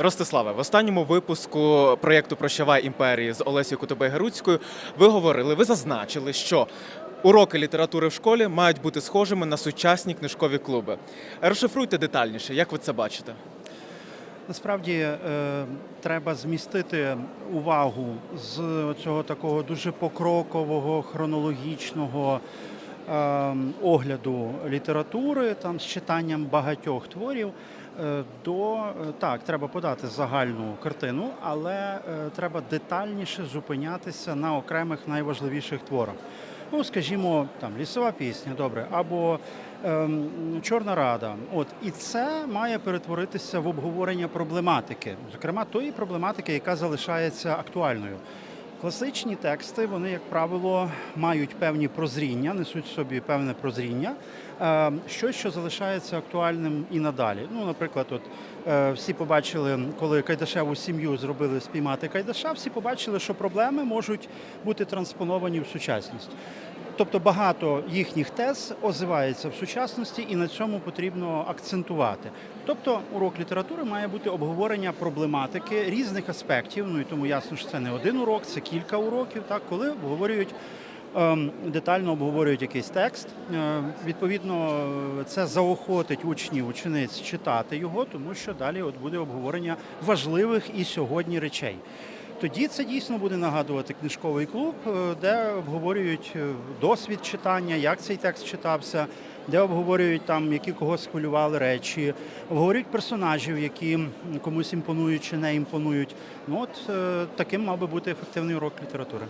Ростиславе, в останньому випуску проєкту Прощавай імперії з Олесією Кутубей Геруцькою ви говорили, ви зазначили, що уроки літератури в школі мають бути схожими на сучасні книжкові клуби. Розшифруйте детальніше, як ви це бачите? Насправді е, треба змістити увагу з цього такого дуже покрокового, хронологічного огляду літератури, там з читанням багатьох творів. е, До е, так, треба подати загальну картину, але е, треба детальніше зупинятися на окремих найважливіших творах. Ну, скажімо, там лісова пісня, добре, або ем, Чорна Рада. От і це має перетворитися в обговорення проблематики, зокрема тої проблематики, яка залишається актуальною. Класичні тексти, вони, як правило, мають певні прозріння, несуть в собі певне прозріння, е, щось, що залишається актуальним і надалі. Ну, наприклад, от е, всі побачили, коли Кайдашеву сім'ю зробили спіймати Кайдаша, всі побачили, що проблеми можуть бути транспоновані в сучасність. Тобто багато їхніх тез озивається в сучасності, і на цьому потрібно акцентувати. Тобто, урок літератури має бути обговорення проблематики різних аспектів. Ну і тому ясно, що це не один урок, це кілька уроків, так коли обговорюють. ем, Детально обговорюють якийсь текст. Е, Відповідно, це заохотить учнів, учениць читати його, тому що далі от буде обговорення важливих і сьогодні речей. Тоді це дійсно буде нагадувати книжковий клуб, е, де обговорюють е, досвід читання, як цей текст читався, де обговорюють там, які когось схвилювали речі, обговорюють персонажів, які комусь імпонують чи не імпонують. Ну от е, таким мав би бути ефективний урок літератури.